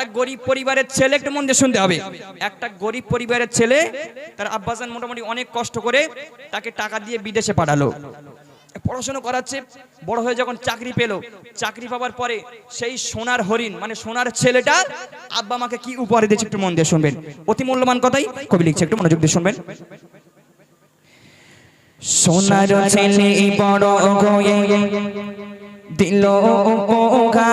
একটা গরিব পরিবারের ছেলে একটু মন দিয়ে শুনতে হবে। একটা গরিব পরিবারের ছেলে, তার আব্বাসান মোটামুটি অনেক কষ্ট করে তাকে টাকা দিয়ে বিদেশে পাঠালো। পড়াশোনা করাচ্ছে, বড় হয়ে যখন চাকরি পেল, চাকরি পাওয়ার পরে সেই সোনার হরিণ মানে সোনার ছেলেটা আব্বা আমাকে কি উপহার দিয়েছে একটু মন দিয়ে শুনবেন। অতি মূল্যবান কথাই কবি লিখছে, একটু মনোযোগ দিয়ে শুনবেন। সোনার ছেলে বড় হয়ে দিল উপহার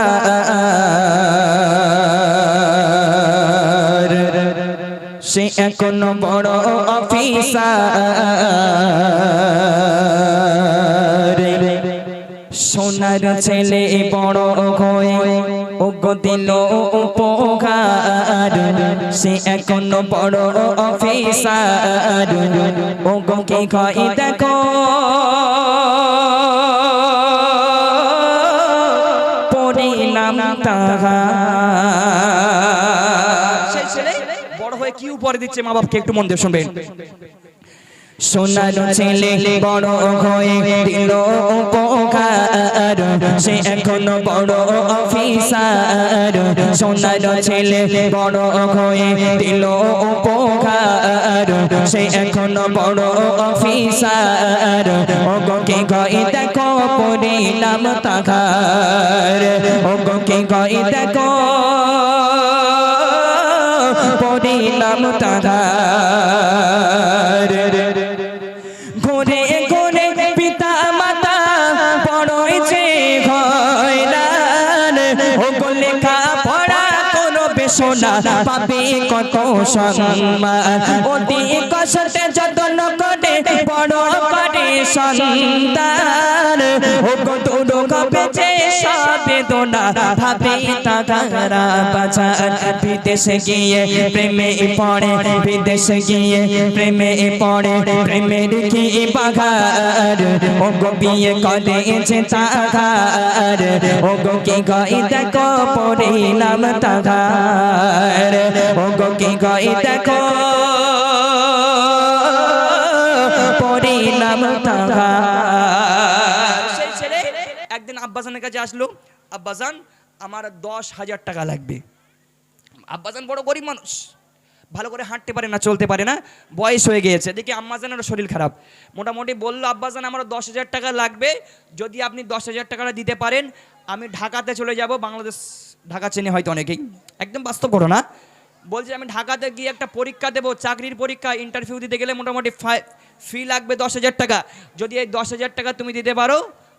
সে এখন বড় অফিসার। সোনার ছেলে বড় হয়ে দিল উপহার। সে এখন বড় অফিসার। ওগো কে কই দেখো। পরিণাম তাহার উপহার দিচ্ছে মা বাপকে একটু মন দিয়ে শুনবেন। সোনার ছেলে বড় হয়ে দিল উপকার। সে এখন বড় অফিসার। সোনার ছেলে বড় হয়ে দিল উপকার। সে এখন বড় অফিসার। ওগোকে গই দেখো পরিণাম তাকার ওগোকে গই দেখো পরিণাম তাকার ঘুরে ঘুরে পিতা মাতা পড়ছে ঘয়রান ও লেখা পড়া কোনো বেসনা পাবে কত সম্মান। অতি কষ্টে যতন করে বড় সন্তান। ও কত রোগ বেঁচে বেদনা ভাবে তাগারা বাজার। বিদেশে গিয়ে প্রেমে পড়ে, বিদেশে গিয়ে প্রেমে পড়ে প্রেমের কি বাঘার ও গো বিয়ে করে যে তাগার ও গো কি গাই দেখো পরিণাম তাগার ও গো কি গাই দেখো একদিন আব্বাসানের কাছে আসলো, আব্বাসান, আমার দশ হাজার টাকা লাগবে। আব্বাসান বড় গরিব মানুষ, ভালো করে হাঁটতে পারে না, চলতে পারে না, বয়স হয়ে গিয়েছে। দেখি আম্মাজানেরও শরীর খারাপ। মোটামুটি বলল, আব্বাসান, আমার দশ হাজার টাকা লাগবে, যদি আপনি দশ হাজার টাকাটা দিতে পারেন, আমি ঢাকাতে চলে যাব, বাংলাদেশ, ঢাকা চেনে হয়তো অনেকেই। একদম বাস্তব করো না বলছে, আমি ঢাকাতে গিয়ে একটা পরীক্ষা দেবো, চাকরির পরীক্ষা ইন্টারভিউ দিতে গেলে মোটামুটি ফি লাগবে দশ হাজার টাকা। যদি এই দশ হাজার টাকা তুমি দিতে পারো,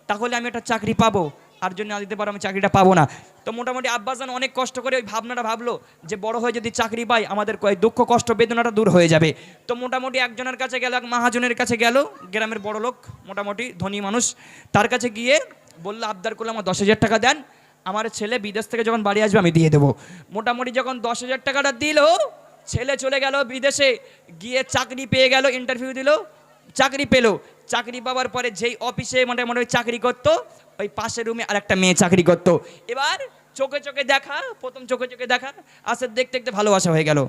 তাহলে আমি একটা চাকরি পাবো। আর যদি না দিতে পারো, আমি চাকরিটা পাবো না। তো মোটামুটি আব্বাসান অনেক কষ্ট করে ওই ভাবনাটা ভাবলো যে, বড় হয়ে যদি চাকরি পাই, আমাদের দুঃখ, কষ্ট, বেদনাটা দূর হয়ে যাবে। তো মোটামুটি একজনের কাছে গেল, এক মহাজনের কাছে গেল, গ্রামের বড় লোক, মোটামুটি ধনী মানুষ। তার কাছে গিয়ে বলল, আবদার করলে আমার দশ হাজার টাকা দেন। আমার ছেলে বিদেশ থেকে যখন বাড়ি আসবে, আমি দিয়ে দেবো। মোটামুটি যখন দশ হাজার টাকাটা দিল ছেলে চলে গেল বিদেশে, গিয়ে চাকরি পেয়ে গেল ইন্টারভিউ দিল, চাকরি পেল। চাকরি পাওয়ার পরে যেই অফিসে মোটামুটি চাকরি করত, ওই পাশের রুমে আর একটা মেয়ে চাকরি করত। এবার চোখে চোখে দেখা, প্রথম চোখে চোখে দেখা আস্তে দেখতে দেখতে ভালোবাসা হয়ে গেল।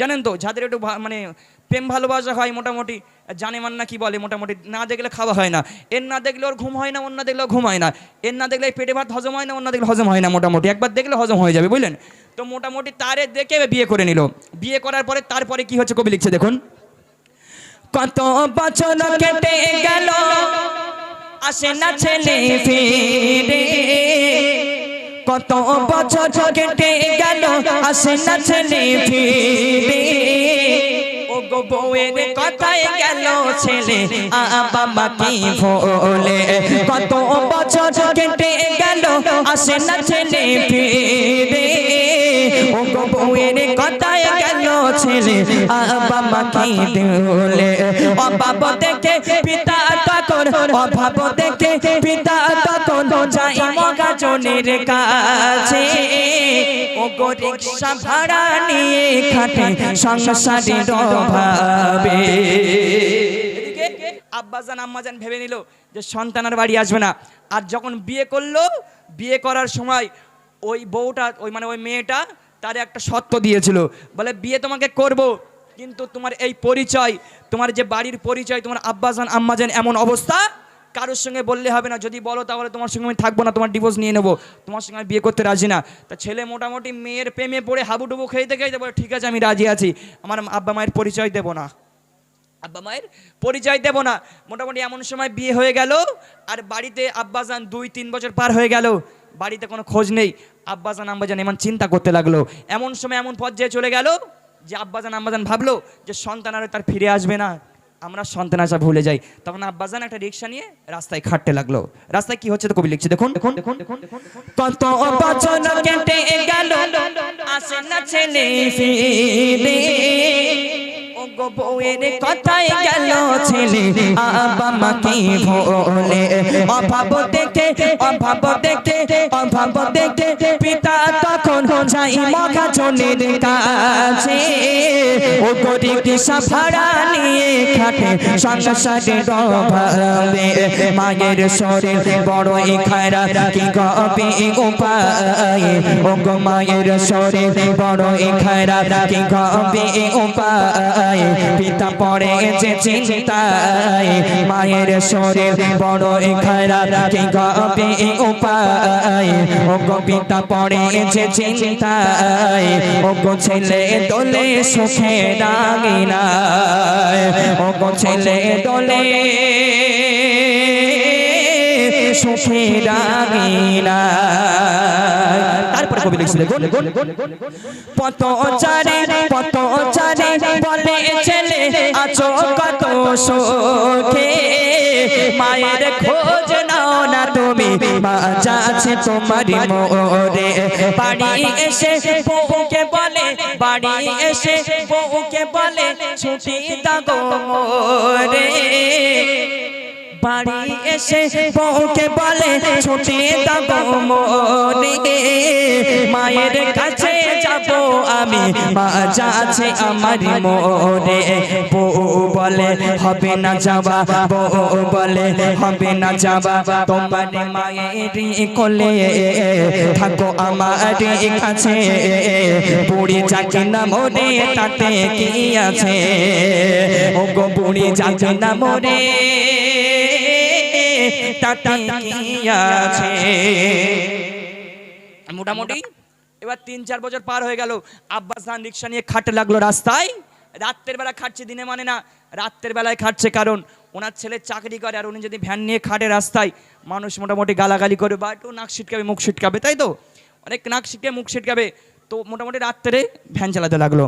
জানেন তো, যাদের একটু মানে প্রেম ভালোবাসা হয় মোটামুটি জানে মান না কি বলে মোটামুটি, না দেখলে খাওয়া হয় না। এর না দেখলে ওর ঘুম হয় না অন্য দেখলে ঘুম হয় না। এর না দেখলে পেটে ভাত হজম হয় না অন্য দেখলে হজম হয় না মোটামুটি। একবার দেখলে হজম হয়ে যাবে, বুঝলেন? তো মোটামুটি তারে দেখে বিয়ে করে নিল। বিয়ে করার পরে তারপরে কি হচ্ছে কবি লিখছে, দেখুন। কত বছর কেটে গেল, আসে না ছেলে ফিরে। কত বছর কেটে গেল, আসে না ছেলে ফিরে। গো বউয়ের কথায় গেল ছেলে। বাবা কি ভোলে? কত বছর কেটে গেল, আসে না ছেলে ফিরে। বউয়ের কথায় গেল ছেলে বাবা কি দিলে অভাব দেখে পিতা অভাব দেখে পিতা যাই মগাজনের কাছে ও গো ভাড়া নিয়ে খাটে সংসারের অভাবে। আব্বাজান, আম্মাজান ভেবে নিল যে সন্তান আর বাড়ি আসবে না। আর যখন বিয়ে করল, বিয়ে করার সময় ওই বউটা, ওই মানে ওই মেয়েটা তার একটা সত্য দিয়েছিল। বলে, বিয়ে তোমাকে করব, কিন্তু তোমার এই পরিচয়, তোমার যে বাড়ির পরিচয়, তোমার আব্বাজান, আম্মাজান এমন অবস্থা কারোর সঙ্গে বললে হবে না, যদি বলো তাহলে তোমার সঙ্গে আমি থাকব না, তোমার ডিভোর্স নিয়ে নেব, তোমার সঙ্গে আমি বিয়ে করতে রাজি না। তা ছেলে মোটামুটি মেয়ের প্রেমে পড়ে হাবুডুবু খেতে খেতে বলে, ঠিক আছে, আমি রাজি আছি, আমার আব্বা মায়ের পরিচয় দেবো না। আব্বা মায়ের পরিচয় দেব না। মোটামুটি এমন সময় বিয়ে হয়ে গেল, আর বাড়িতে আব্বাজান দুই তিন বছর পার হয়ে গেল, বাড়িতে কোনো খোঁজ নেই। আব্বাজান আম্বাজান এমন চিন্তা করতে লাগল। এমন সময় এমন পর্যায়ে চলে গেল যে আব্বাজান আম্বাজান ভাবলো যে সন্তান আর তার ফিরে আসবে না। আমরা সন্তান আসা ভুলে যাই। তখন আব্বাজান একটা রিক্সা নিয়ে রাস্তায় খাটতে লাগল। রাস্তায় কি হচ্ছে তো কবি লিখছে? দেখুন দেখুন দেখুন কত বছর কেটে গেল। আসে না ছেলে ফিরে। ও বউয়ের কথাই গেল ছেলে আবা ভোলে অভাব দেখে অভাব দেখে অভাব দেখে পিতা তখন যাই মখা জনের কাছে। ও গরিব দিশা ভাড়া নিয়ে খাটে সংসারের অভাবে মায়ের শরীর বড় খায়রা কি গবে উপায়? ও গো মায়ের শরীর বড় খায়রা কি গবে উপায়? পিতা পড়ে যে চিন্তায়, মায়ের শরীর বড় খায়রা কি গবে উপায়? ও পিতা পড়ে যে চিন্তায় ও গো ছেলে দোলে সুখে ডাঙিনায় ও ছেলে দোলে সুখে ডাঙিনায় তারপরে কবি লিখছে দেখুন পত চারে পত কত মায়ের খোঁজ নাও না তুমি, মা যাচ্ছে তোমার মোরে বাড়ি এসে বউকে বলে, বাড়ি এসে বউকে বলে, ছুটি দাগো মোরে বাড়ি এসে বউকে বলে ছুটি দাও মনে। মায়ের কাছে যাব আমি। মা যাচ্ছে আমার মনে। বউ বলে হবে না যাবা। বউ বলে হবে না যাবা। তোমার মায়ের কোলে থাকো আমার কাছে। বুড়ি যাকে না মনে তাতে কি আছে? ও গো বুড়ি যাকে না মনে। তাতে কি আছে মোটামুটি। এবার তিন চার বছর পার হয়ে গেল। আব্বাস খান রিক্সা নিয়ে খাটতে লাগল রাস্তায়। রাত্রের বেলা খাটছে দিনে মানে না। রাত্রের বেলায় খাটছে কারণ ওনার ছেলে চাকরি করে আর উনি যদি ভ্যান নিয়ে খাটে রাস্তায় মানুষ মোটামুটি গালাগালি করে বা একটু নাক ছিটকাবে মুখ ছিটকাবে তাই তো? অনেক নাক ছিটকে মুখ ছিটকাবে। তো মোটামুটি রাত্রে ভ্যান চালাতে লাগল।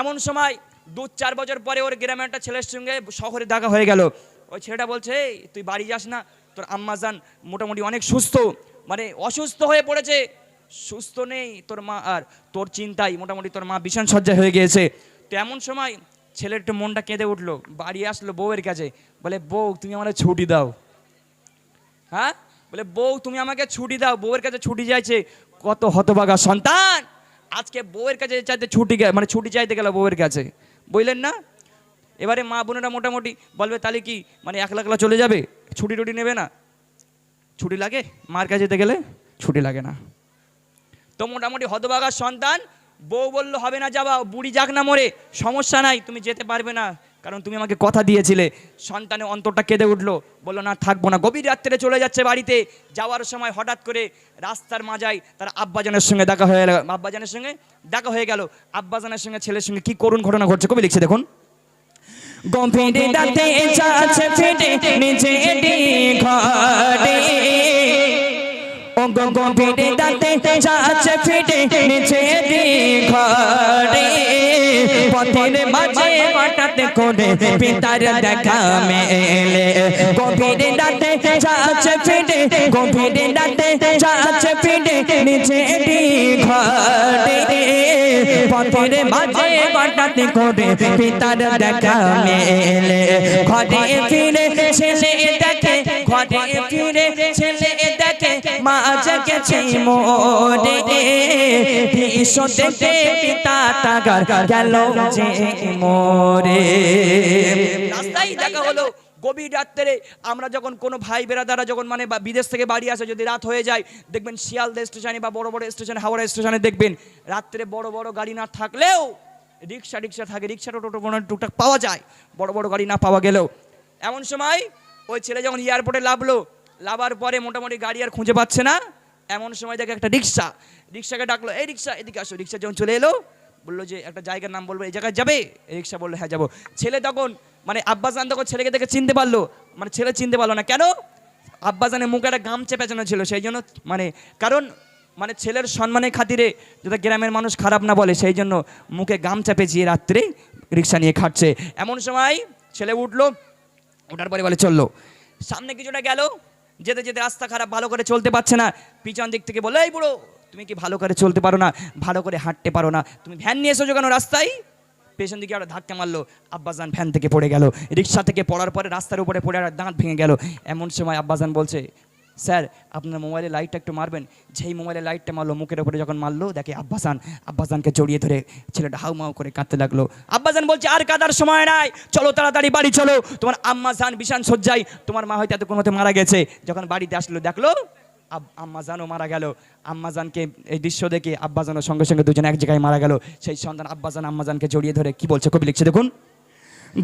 এমন সময় দু চার বছর পরে ওর গ্রামে একটা ছেলের সঙ্গে শহরে দেখা হয়ে গেল। ওই ছেলেটা বলছে তুই বাড়ি যাস না। তোর আম্মা যান মোটামুটি অনেক সুস্থ মানে অসুস্থ হয়ে পড়েছে। সুস্থ নেই, তোর মা আর তোর চিন্তাই মোটামুটি তোর মা ভীষণ সজ্জা হয়ে গিয়েছে। তো এমন সময় ছেলের একটু মনটা কেঁদে উঠল, বাড়ি আসলো বউয়ের কাছে, বলে, বউ, তুমি আমার ছুটি দাও। হ্যাঁ? বলে, বউ, তুমি আমাকে ছুটি দাও, বউয়ের কাছে ছুটি চাইছে, কত হতভাগা সন্তান! আজকে বউয়ের কাছে চাইতে ছুটি মানে ছুটি চাইতে গেল বউয়ের কাছে। বুঝলেন না এবারে মা বোনেরা মোটামুটি বলবে, তাহলে কি মানে একলা একলা চলে যাবে? ছুটি টুটি নেবে না? ছুটি লাগে? মার কাছে যেতে গেলে ছুটি লাগে না। তো মোটামুটি হতভাগার সন্তান, বউ বলল, হবে না যাবা বুড়ি যাক না মরে, সমস্যা নাই, তুমি যেতে পারবে না। কারণ তুমি আমাকে কথা দিয়েছিলে, সন্তানে অন্তরটা কেঁদে উঠল, বলল, না, থাকব না। গভীর রাত্রে চলে যাচ্ছে বাড়িতে, যাওয়ার সময় হঠাৎ করে রাস্তার মাজায় তার আব্বাজানের সঙ্গে দেখা হয়ে গেল, আব্বাজানের সঙ্গে দেখা হয়ে গেল, আব্বাজানের সঙ্গে ছেলের সঙ্গে কি করুণ ঘটনা ঘটছে কবি লিখছে দেখুন। গভীর রাতে চাচ ফেটে নিজে ঘরে ও গভীর রাতে চাচ ফেটে নিজে ঘরে পথের মাঝে হঠাৎ করে পিতার দেখা মেলে। গভীর রাতে যাচ্ছে ফিরে গভীর রাতে যাচ্ছে ফিরে নিজে ঘরে পথের মাঝে হঠাৎ করে পিতার দেখা মেলে। ঘরে ফিরে ছেলে দেখে ঘরে ফিরে ছেলে মা মোরে পিতা তাগার গেল যে মোরে রাস্তায় দেখা হলো, গভীর রাত্রে আমরা যখন কোনো ভাই বেরাদারা যখন মানে বিদেশ থেকে বাড়ি আসে, যদি রাত হয়ে যায়, দেখবেন শিয়ালদা স্টেশনে বা বড় বড় স্টেশন, হাওড়া স্টেশনে দেখবেন রাত্রে বড় বড় গাড়ি না থাকলেও রিক্সা রিক্সা থাকে, রিক্সা, টোটো কোনো টুকটাক পাওয়া যায়। বড় বড় গাড়ি না পাওয়া গেলেও। এমন সময় ওই ছেলে যখন এয়ারপোর্টে লাভলো লাভার পরে মোটামুটি গাড়ি আর খুঁজে পাচ্ছে না। এমন সময় দেখে একটা রিক্সা। রিক্সাকে ডাকলো, এই রিক্সা, এদিকে আসো। রিক্সা যখন চলে এলো, বলল যে একটা জায়গার নাম বলব, এই জায়গায় যাবে? রিক্সা বলল হ্যাঁ যাব। ছেলে তখন মানে আব্বাসান তখন ছেলেকে দেখে চিনতে পারল মানে ছেলে চিনতে পারল না। কেন? আব্বাসানের মুখে একটা গামছা পেঁচানো ছিল, সেই জন্য মানে কারণ মানে ছেলের সম্মানের খাতিরে যাতে গ্রামের মানুষ খারাপ না বলে, সেই জন্য মুখে গামছা পেঁচিয়ে রাত্রে রিক্সা নিয়ে খাটছে। এমন সময় ছেলে উঠল ওঠার পরে বলে চলল সামনে কিছুটা গেল যেতে যেতে রাস্তা খারাপ, ভালো করে চলতে পারছে না। পিছন দিক থেকে বলে, এই বুড়ো, তুমি কি ভালো করে চলতে পারো না? ভালো করে হাঁটতে পারো না। তুমি ভ্যান নিয়ে এসেছ কেন রাস্তায়? পেছন দিকে একটা ধাক্কা মারলো, আব্বাজান ভ্যান থেকে পড়ে গেল। রিক্সা থেকে পড়ার পরে রাস্তার উপরে পড়ে একটা দাঁত ভেঙে গেল। এমন সময় আব্বাজান বলছে স্যার, আপনার মোবাইলে লাইটটা একটু মারবেন। যেই মোবাইলে লাইটটা মারলো, মুখের উপরে যখন মারলো, দেখে আব্বাসান, আব্বাসানকে জড়িয়ে ধরে ছেলেটা হাউ মাউ করে কাঁদতে লাগল। আব্বাসান বলছে, আর কাদার সময় নাই। চলো তাড়াতাড়ি বাড়ি চলো। তোমার আম্মা জান বিশান সজ্জাই তোমার মা হয়তো এত মতে মারা গেছে। যখন বাড়িতে আসলো, দেখল, আব- আম্মা জানও মারা গেল। আম্মাজানকে এই দৃশ্য দেখে আব্বাজানের সঙ্গে সঙ্গে দুজন এক জায়গায় মারা গেল। সেই সন্তান আব্বাজান আম্মাজানকে জড়িয়ে ধরে কি বলছে কবি লিখছে দেখুন।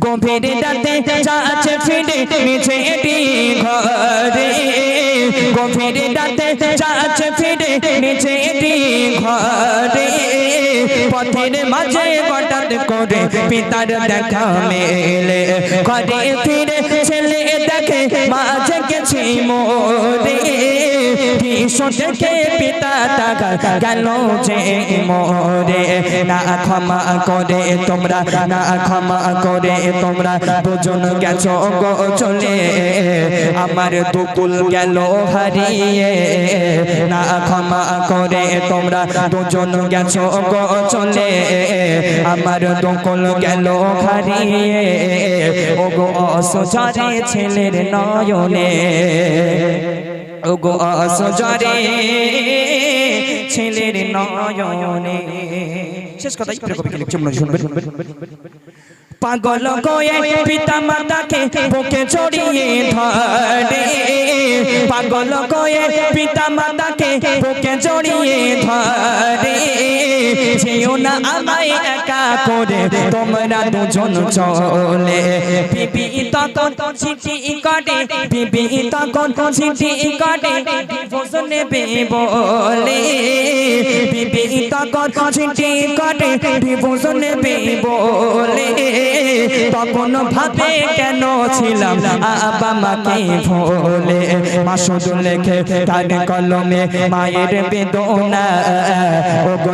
গভীর রাতে যাচ্ছে ফিরে নিচে এটি ঘরে। গভীর রাতে যাচ্ছে ফিরে নিচে এটি ঘরে। পথের মাঝে হঠাৎ করে পিতার দেখা মেলে। ঘরে ফিরে ছেলে দেখে মাঝে গেছি মোরে। ভীষণ দেখে পিতা টাকা গেল যে মোরে। না ক্ষমা করে তোমরা, না ক্ষমা করে তোমরা। দুজন গেছো গো চলে, আমার দুকুল গেল হারিয়ে। না ক্ষমা করে তোমরা, দুজন গেছো গো চলে, আমার দুকুল গেল হারিয়ে। ও গো অসজারে ছেলের নয়নে। ও গো অসজারে ছেলের নয়নে। শেষ কথাই প্রিয় কবি কি লিখছে মনে শুনবেন পাগল গয়ে পিতা মাতাকে বুকে জড়িয়ে ধরে। পাগল গয়ে পিতা মাতাকে বুকে জড়িয়ে ধরে। যেও না আমায় একা করে, তোমরা দুজন চলে। বিবি তখন চিঠি কাটে, বিবি তখন চিঠি কাটে ডিভোর্স নেবে বলে। বিবি তখন চিঠি কাটে ডিভোর্স নেবে বলে। তখন ভাবে কেন ছিলাম? আবা মাকে ভোলে মা শুধু লেখে তার কলমে, মায়ের বেদনা। ও গো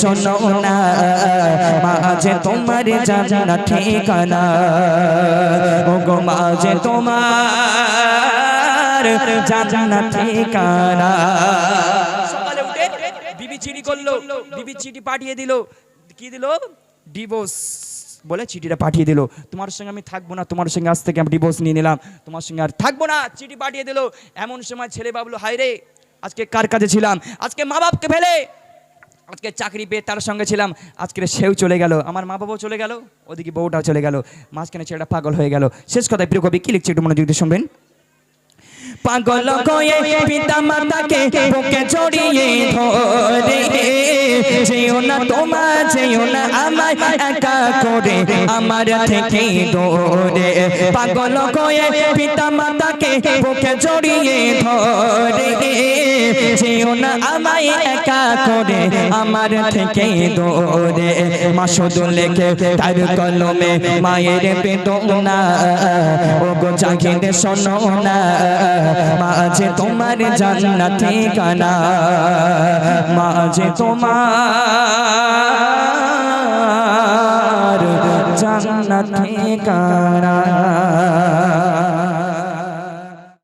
শোনো না, মা যে তোমার জানা ঠিকানা। ও গো মা যে তোমার জানা ঠিকানা। সকালে উঠে বিবি চিঠি করল, বিবি চিঠি পাঠিয়ে দিল, কি দিল? ডিভোর্স। বলে চিঠিটা পাঠিয়ে দিল। তোমার সঙ্গে আমি থাকব না, তোমার সঙ্গে আজ থেকে আমি ডিভোর্স নিয়ে নিলাম। তোমার সঙ্গে আর থাকব না, চিঠি পাঠিয়ে দিল। এমন সময় ছেলে বাবলু হাই রে, আজকে কার কাজে ছিলাম? আজকে মা বাপকে ফেলে। আজকে চাকরি পেয়ে তার সঙ্গে ছিলাম। আজকে সেও চলে গেল, আমার মা বাবাও চলে গেল, ওদিকে বউটাও চলে গেল। মাঝখানে ছেলেটা পাগল হয়ে গেল। শেষ কথায় প্রিয় কবি কি লিখছে একটু মনোযোগ দিয়ে শুনবেন? পাগল গয়ে পিতা মাতাকে বুকে জড়িয়ে ধরে। যেও না তোমার, যেও না আমায় একা করে, আমার থেকে দৌড়ে পাগল গয়ে পিতা মাতাকে বুকে জড়িয়ে ধরে। যেও না আমায় একা করে, আমার থেকে দৌড়ে মা শুধু লেখে তার কলমে, মায়ের বেদনা। ও গো জাগিয়ে শোনো না। মাঝে তোমার জান্নাত ঠিকানা মাঝে তোমার জান্নাত ঠিকানা